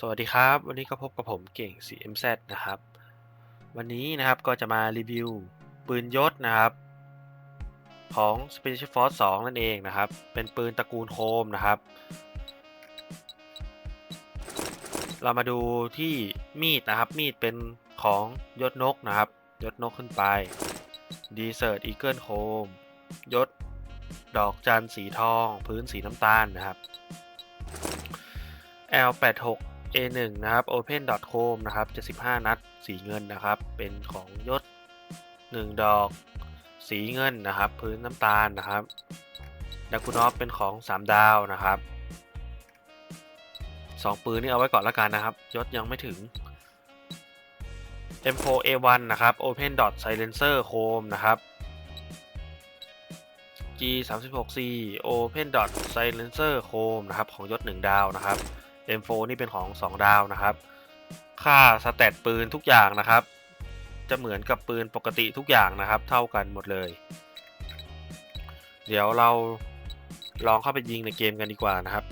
สวัสดีครับ วันนี้ก็พบกับผมเก่ง 4MZ นะครับ วันนี้นะครับก็จะมารีวิวปืนยศนะครับ ของ Special Force 2 นั่นเองนะครับ เป็นปืนตระกูลโคมนะครับ เรามาดูที่มีดนะครับ มีดเป็นของยศนกนะครับ ยศนกขึ้นไป Desert Eagle โคมยศดอกจันสีทอง พื้นสีน้ำตาลนะครับ L86 A1 นะครับ Open.com นะครับ 75 นัด สีเงินนะครับ เป็นของยศ 1 ดอก สีเงินนะครับ พื้นน้ำตาลนะครับดักกุนอฟเป็นของ 3 ดาวนะครับ 2 ปืนนี่เอาไว้ก่อนละกันนะครับ ยศยังไม่ถึง M4A1 นะครับ Open Dot Silencer Chrome นะครับ G36C Open Dot Silencer Chrome นะครับ ของยศ 1 ดาวนะครับ M4 นี่เป็นของ 2 ดาวนะครับ ค่าสแตทปืนทุกอย่างนะครับ จะเหมือนกับปืนปกติทุกอย่างนะครับ เท่ากันหมดเลย เดี๋ยวเราลองเข้าไปยิงในเกมกันดีกว่านะครับ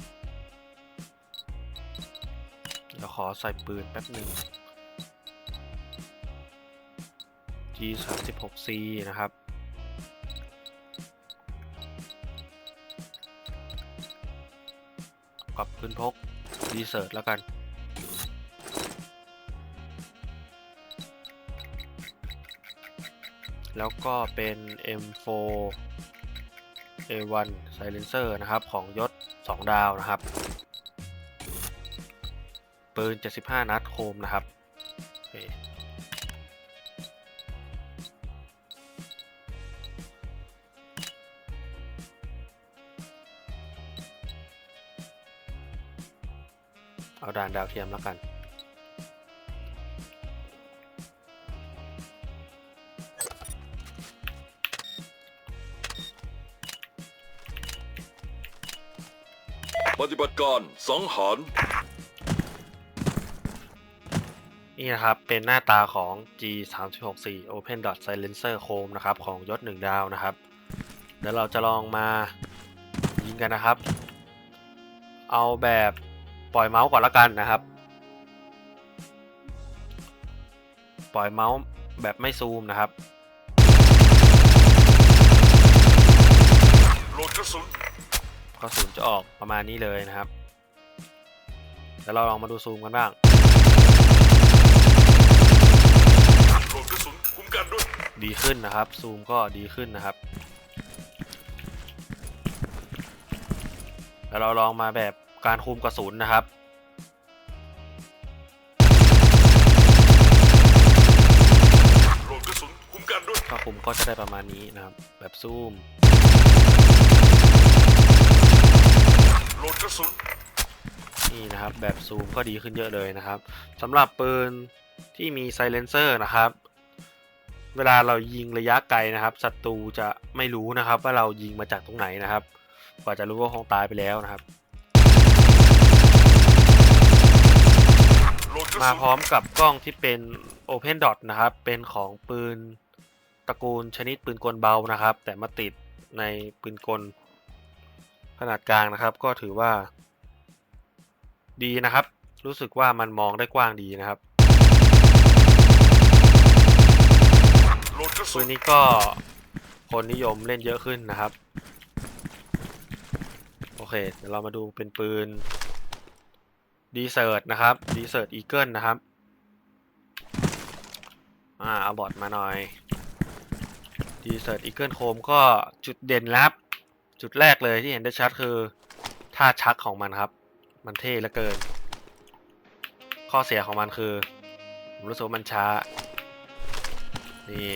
เดี๋ยวขอใส่ปืนแป๊บหนึ่ง G36C นะครับกับปืนพก ดีเซิร์ตแล้วกัน แล้วก็เป็น M4 A1 Silencer นะครับ ของยศ 2 ดาวนะครับ ปืน 75 นัดโคมนะครับ เคเอาด่านดาวเทียมแล้วกัน ปฏิบัติการสังหาร นี่นะครับ เป็นหน้าตาของ G364 Open Dot Silencer Chrome นะครับ ของยศ1ดาวนะครับ เดี๋ยวเราจะลองมายิงกันนะครับ เอาแบบ ปล่อยเมาส์ก่อนละกันนะครับ ปล่อยเมาส์แบบไม่ซูมนะครับ โหลดกระสุนกระสุนจะออกประมาณนี้เลยนะครับเดี๋ยวเราลองมาดูซูมกันบ้าง โหลดกระสุนคุ้มกันด้วย ดีขึ้นนะครับ ซูมก็ดีขึ้นนะครับ แล้วเราลองมาแบบ การคุมกระสุนนะครับโหลดกระสุนคุ้มกันด้วยก็คุมก็จะได้ประมาณนี้นะครับ แบบซูม โหลดกระสุนนี่นะครับ แบบซูมก็ดีขึ้นเยอะเลยนะครับสำหรับปืนที่มีไซเลนเซอร์นะครับ เวลาเรายิงระยะไกลนะครับศัตรูจะไม่รู้นะครับ ว่าเรายิงมาจากตรงไหนนะครับ กว่าจะรู้ว่าคงตายไปแล้วนะครับ มาพร้อมกับกล้องที่เป็น Open Dot นะครับ เป็นของปืนตระกูลชนิดปืนกลเบานะครับ แต่มาติดในปืนกลขนาดกลางนะครับ ก็ถือว่า ดีนะครับ รู้สึกว่ามันมองได้กว้างดีนะครับปืนนี้ก็คนนิยมเล่นเยอะขึ้นนะครับ โอเค เดี๋ยวเรามาดูเป็นปืน ดีเซิร์ตนะครับดีเซิร์ตอีเกิลนะครับ อ่าเอาบอดมาหน่อยดีเซิร์ตอีเกิลโคมก็จุดเด่นนะครับ จุดแรกเลยที่เห็นได้ชัดคือท่าชักของมันครับ มันเท่เหลือเกิน ข้อเสียของมันคือผมรู้สึกมันช้า นี่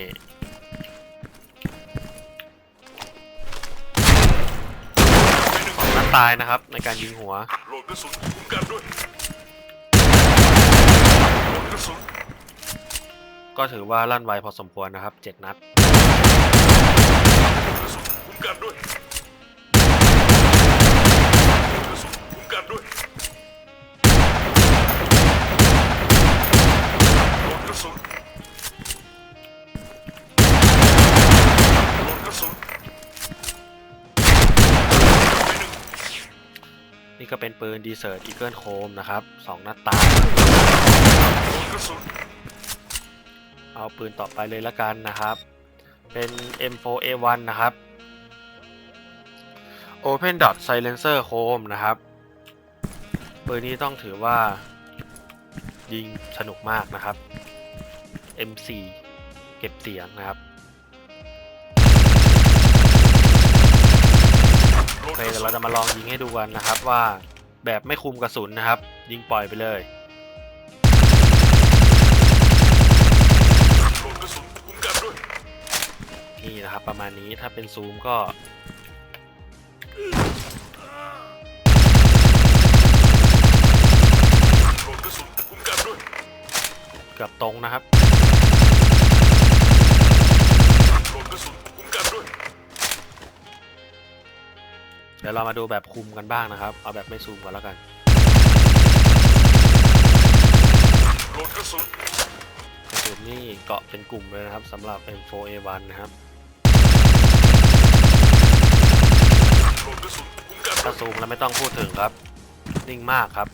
นัดตายนะครับ ในการยิงหัวโหลดกระสุนคุ้มกันด้วย ก็ถือว่าลั่นไวพอสมควรนะครับ 7 นัดนี่ก็เป็นปืนดีเซอร์อีเกิลโคมนะครับ 2 นัดตาย เอาปืนต่อไปเลยละกันนะครับ เป็น M4A1 นะครับ Open Dot Silencer Chrome นะครับ ปืนนี้ต้องถือว่ายิงสนุกมากนะครับ M4 เก็บเสียงนะครับโอเคกระเดี๋ยวเราจะมาลองยิงให้ดูกันนะครับว่าแบบไม่คุมกระสุนนะครับ ยิงปล่อยไปเลย มาณนี้ถ้าเป็นซูมก็โดนกระสุนคุ้มกันด้วยเกือบตรงนะครับเดี๋ยวเรามาดูแบบคุมกันบ้างนะครับ เอาแบบไม่ซูมก่อนแล้วกันโดนกระสุนกระสุนนี่เกาะเป็นกลุ่มเลยนะครับสำหรับ M4A1 นะครับ แล้วไม่ต้องพูดถึงครับ นิ่งมากครับ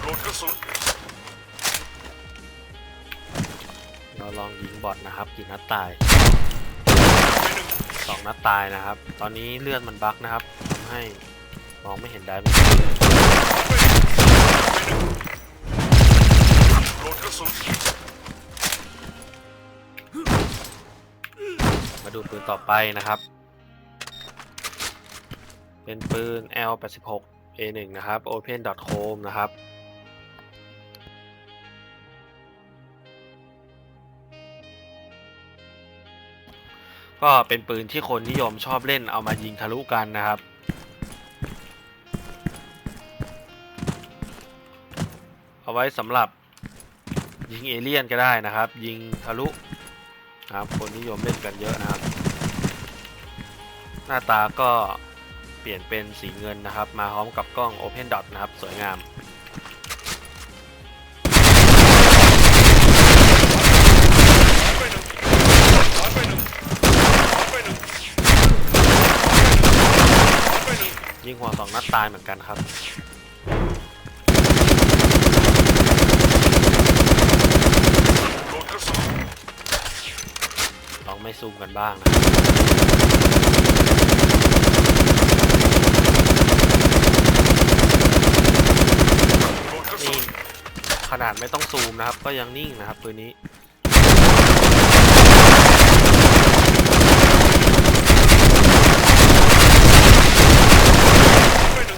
โดนกระสุนเราลองยิงบอทนะครับกี่นัดตายไปหนึ่งสองนัดตายนะครับ ตอนนี้เลือดมันบั๊กนะครับทำให้มองไม่เห็นได้โดนกระสุนมาดูปืนต่อไปนะครับ เป็นปืน L86 A1 นะครับ Open com นะครับ ก็เป็นปืนที่คนนิยมชอบเล่นเอามายิงทะลุกันนะครับเอาไว้สำหรับยิงเอเลี่ยนก็ได้นะครับ ยิงทะลุนะครับคนนิยมเล่นกันเยอะนะครับ หน้าตาก็ เปลี่ยนเป็นสีเงินนะครับ มาพร้อมกับกล้อง Open Dot นะครับ สวยงามยิงหัวสองนัดตายเหมือนกันครับลองไม่ซูมกันบ้างนะครับ โดนกระสุ นี่ น ขนาดไม่ต้องซูมนะครับ ก็ยังนิ่งนะครับปืนนี้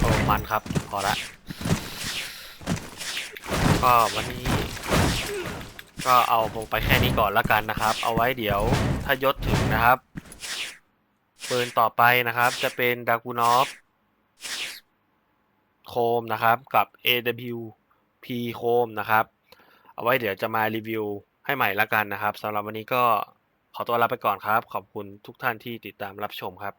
โอ้มันครับ พอละก็วันนี้ ก็เอาลงไปแค่นี้ก่อนละกันนะครับ เอาไว้เดี๋ยวถ้ายศถึงนะครับปืนต่อไปนะครับ จะเป็นดากูนอฟโคมนะครับกับ AW โคมนะครับ เอาไว้เดี๋ยวจะมารีวิวให้ใหม่ละกันนะครับสำหรับวันนี้ก็ขอตัวลาไปก่อนครับ ขอบคุณทุกท่านที่ติดตามรับชมครับ